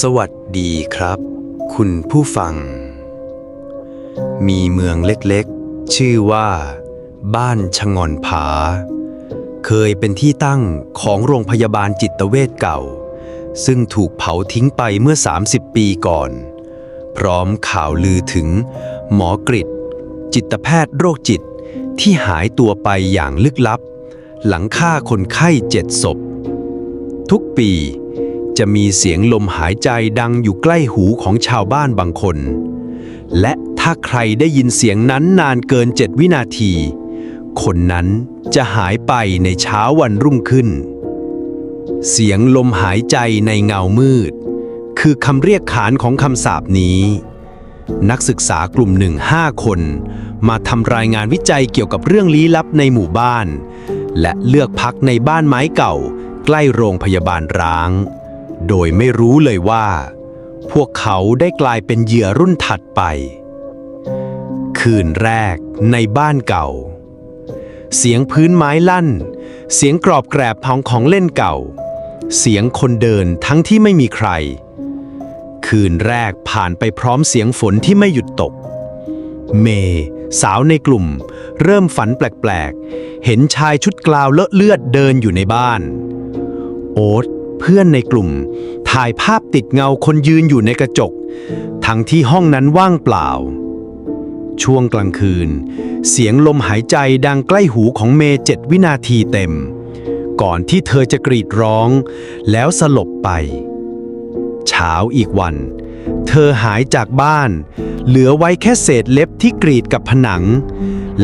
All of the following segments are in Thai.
สวัสดีครับ คุณผู้ฟัง มีเมืองเล็กๆ ชื่อว่า บ้านชะงอนผา เคยเป็นที่ตั้งของโรงพยาบาลจิตเวชเก่า ซึ่งถูกเผาทิ้งไปเมื่อ 30 ปีก่อน พร้อมข่าวลือถึง หมอกริดจิตแพทย์โรคจิตที่หายตัวไปอย่างลึกลับ หลังฆ่าคนไข้เจ็ดศพ ทุกปี จะมีเสียงลมหายใจดังอยู่ใกล้หูของชาวบ้านบางคน และถ้าใครได้ยินเสียงนั้นนานเกินเจ็ดวินาที คนนั้นจะหายไปในเช้าวันรุ่งขึ้น เสียงลมหายใจในเงามืด คือคำเรียกขานของคำสาปนี้ นักศึกษากลุ่มหนึ่งห้าคน มาทำรายงานวิจัยเกี่ยวกับเรื่องลี้ลับในหมู่บ้าน และเลือกพักในบ้านไม้เก่า ใกล้โรงพยาบาลร้าง โดยไม่รู้เลยว่า พวกเขาได้กลายเป็นเหยื่อรุ่นถัดไป คืนแรกในบ้านเก่า เสียงพื้นไม้ลั่น เสียงกรอบแกรบของของเล่นเก่า เสียงคนเดินทั้งที่ไม่มีใคร คืนแรกผ่านไปพร้อมเสียงฝนที่ไม่หยุดตก เมย์สาวในกลุ่ม เริ่มฝันแปลกๆ เห็นชายชุดกลาวเลอะเลือดเดินอยู่ในบ้าน โอ๊ต เพื่อนในกลุ่ม ถ่ายภาพติดเงาคนยืนอยู่ในกระจก ทั้งที่ห้องนั้นว่างเปล่า ช่วงกลางคืน เสียงลมหายใจดังใกล้หูของเมย์เจ็ดวินาทีเต็ม ก่อนที่เธอจะกรีดร้อง แล้วสลบไป เช้าอีกวัน เธอหายจากบ้าน เหลือไว้แค่เศษเล็บที่กรีดกับผนัง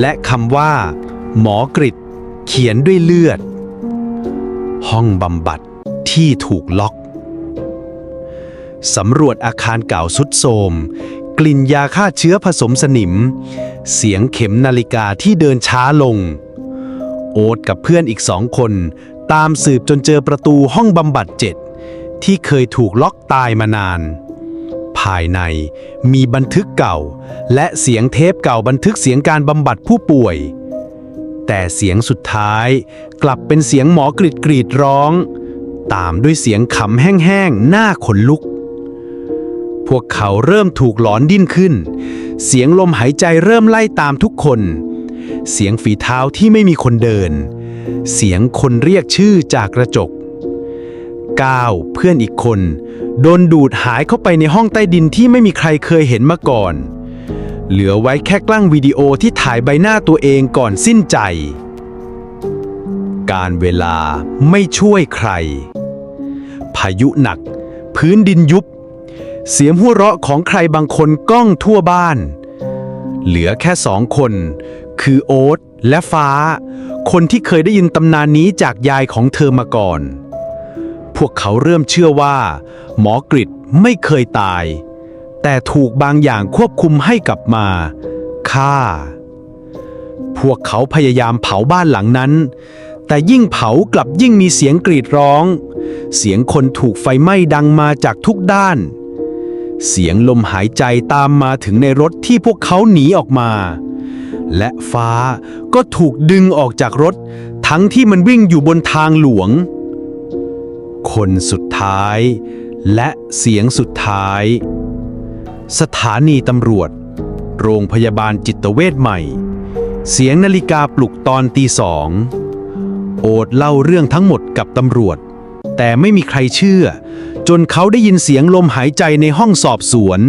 และคำว่า หมอกริดเขียนด้วยเลือด ห้องบำบัด ที่ถูกล็อก สำรวจอาคารเก่าสุดโทมกลิ่นยาฆ่าเชื้อผสมสนิม เสียงเข็มนาฬิกาที่เดินช้าลง โอ๊ตกับเพื่อนอีกสองคน ตามสืบจนเจอประตูห้องบำบัดเจ็ดที่เคยถูกล็อกตายมานาน ภายในมีบันทึกเก่า และเสียงเทปเก่าบันทึกเสียงการบำบัดผู้ป่วย แต่เสียงสุดท้ายกลับเป็นเสียงหมอกรีดกรีดร้อง ตามด้วยเสียงขำแห้งๆหน้าขนลุก พวกเขาเริ่มถูกหลอนดิ้นขึ้น เสียงลมหายใจเริ่มไล่ตามทุกคน เสียงฝีเท้าที่ไม่มีคนเดิน เสียงคนเรียกชื่อจากกระจกก้าวเพื่อนอีกคน โดนดูดหายเข้าไปในห้องใต้ดินที่ไม่มีใครเคยเห็นมาก่อน เหลือไว้แค่กล้องวิดีโอที่ถ่ายใบหน้าตัวเองก่อนสิ้นใจ การเวลาไม่ช่วยใคร พายุหนัก พื้นดินยุบ เสียงหัวเราะของใครบางคนก้องทั่วบ้าน เหลือแค่สองคน คือโอ๊ตและฟ้า คนที่เคยได้ยินตำนานนี้จากยายของเธอมาก่อน พวกเขาเริ่มเชื่อว่า หมอกริดไม่เคยตาย แต่ถูกบางอย่างควบคุมให้กลับมาฆ่า พวกเขาพยายามเผาบ้านหลังนั้น แต่ยิ่งเผากลับยิ่งมีเสียงกรีดร้อง เสียงคนถูกไฟไหม้ดังมาจากทุกด้าน เสียงลมหายใจตามมาถึงในรถที่พวกเขาหนีออกมา และฟ้าก็ถูกดึงออกจากรถ ทั้งที่มันวิ่งอยู่บนทางหลวง คนสุดท้าย และเสียงสุดท้าย สถานีตำรวจ โรงพยาบาลจิตเวชใหม่ เสียงนาฬิกาปลุกตอนตีสอง โอดเล่าเรื่องทั้งหมดกับตำรวจ แต่ไม่มีใครเชื่อ จนเขาได้ยินเสียงลมหายใจในห้องสอบสวน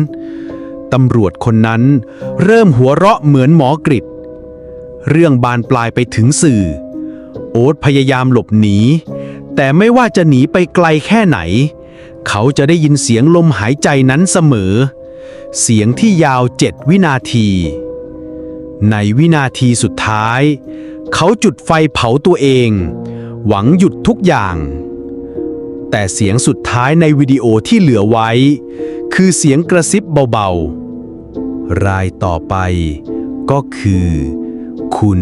ตำรวจคนนั้นเริ่มหัวเราะเหมือนหมอกริดเรื่องบานปลายไปถึงสื่อ โอ๊ตพยายามหลบหนี แต่ไม่ว่าจะหนีไปไกลแค่ไหน เขาจะได้ยินเสียงลมหายใจนั้นเสมอ เสียงที่ยาวเจ็ดวินาที ในวินาทีสุดท้าย เขาจุดไฟเผาตัวเอง หวังหยุดทุกอย่าง แต่เสียงสุดท้ายในวิดีโอที่เหลือไว้ คือเสียงกระซิบเบาๆ รายต่อไปก็คือ คุณ